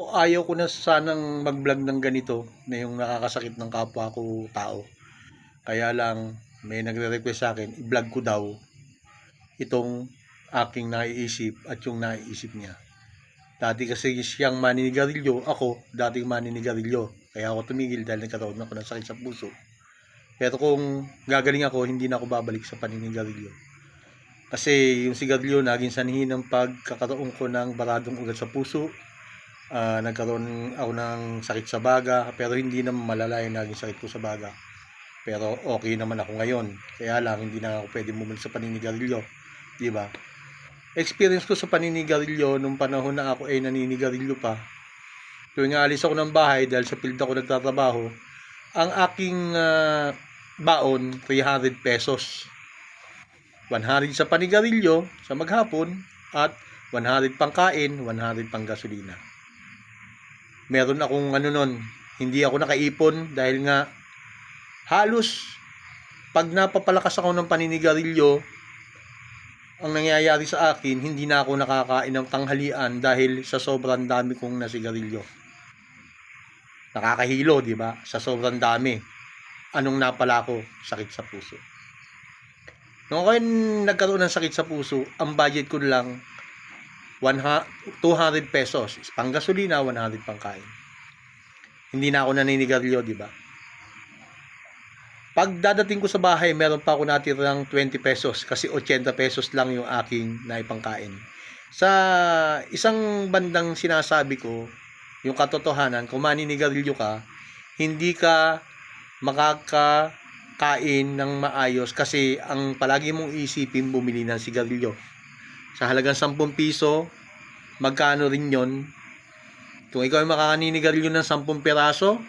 O ayaw ko na sanang mag-vlog ng ganito na yung nakakasakit ng kapwa ko tao. Kaya lang may nagre-request sa akin, i-vlog ko daw itong aking naiisip at yung naiisip niya. Dati kasi siyang maninigarilyo, ako dating maninigarilyo. Kaya ako tumigil dahil nagkaroon ako ng sakit sa puso. Pero kung gagaling ako, hindi na ako babalik sa paninigarilyo. Kasi yung sigarilyo, naging sanhi ng pagkakaroon ko ng baradong ugat sa puso. Ah, nagkaroon ako ng sakit sa baga, pero hindi naman malala yung naging sakit ko sa baga. Pero okay naman ako ngayon. Kaya lang, hindi na ako pwede bumalik sa paninigarilyo. Di ba? Experience ko sa paninigarilyo nung panahon na ako ay naninigarilyo pa. Tuwing alis ako ng bahay dahil sa field ako nagtatrabaho, ang aking ah, baon, 300 pesos. 100 sa panigarilyo sa maghapon at 100 pang kain, 100 pang gasolina. Meron akong ano nun, hindi ako nakaipon dahil nga halos pag napapalakas ako ng paninigarilyo, ang nangyayari sa akin, hindi na ako nakakain ng tanghalian dahil sa sobrang dami kong nasigarilyo. Nakakahilo, di ba? Sa sobrang dami. Anong napala ko? Sakit sa puso. Nung ako nagkaroon ng sakit sa puso, ang budget ko lang 100 200 pesos. Pang gasolina, 100 pang kain. Hindi na ako naninigarilyo, di ba? Pag dadating ko sa bahay, meron pa ako natirang 20 pesos kasi 80 pesos lang yung aking naipangkain. Sa isang bandang sinasabi ko, yung katotohanan, kung maninigarilyo ka, hindi ka makakakain ng maayos kasi ang palagi mong isipin bumili ng sigarilyo. Sa halagang 10 piso, magkano rin yon? Kung ikaw ay makakaninigarilyo ng 10 piraso,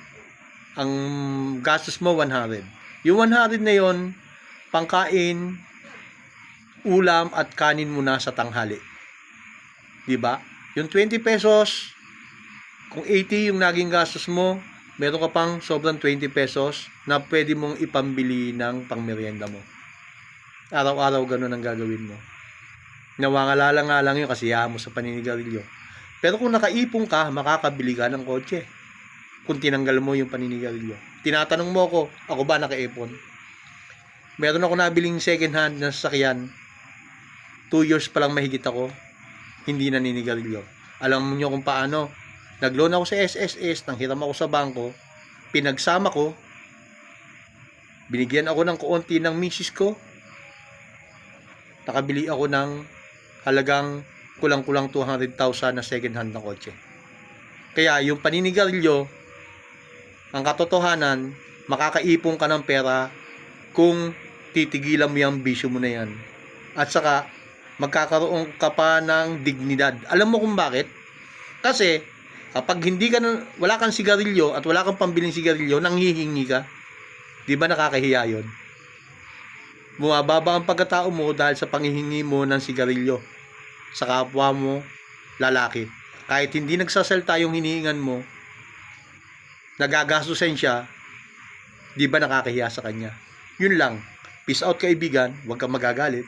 ang gastos mo 100. Yung 100 na yon, pangkain, ulam at kanin mo na sa tanghali. 'Di ba? Yung 20 pesos, kung 80 yung naging gastos mo, meron ka pang sobrang 20 pesos na pwede mong ipambili ng pangmerienda mo. Araw-araw ganun ang gagawin mo. Nawangalala nga lang yun kasi mo sa paninigarilyo. Pero kung nakaipon ka, makakabili ka ng kotse. Kung tinanggal mo yung paninigarilyo. Tinatanong mo ako, ako ba nakaipon? Meron ako nabiling second hand na sasakyan. 2 years pa lang mahigit ako. Hindi naninigarilyo. Alam niyo kung paano. Nag-loan ako sa SSS, nang hiram ako sa bangko. Pinagsama ko. Binigyan ako ng kuunti ng misis ko. Nakabili ako ng halagang kulang-kulang 200,000 na second hand na kotse. Kaya yung paninigarilyo, ang katotohanan, makakaipon ka ng pera kung titigilan mo yung bisyo mo na yan. At saka, magkakaroon ka pa ng dignidad. Alam mo kung bakit? Kasi, kapag hindi ka na, wala kang sigarilyo at wala kang pambiling sigarilyo, nanghihingi ka. Di ba nakakahiya yun? Bumababa ang pagkatao mo dahil sa panghihingi mo ng sigarilyo sa kapwa mo lalaki. Kahit hindi nagsasalta yung hinihingan mo, nagagastusin siya, di ba nakakahiya sa kanya? Yun lang. Peace out kaibigan, huwag kang magagalit.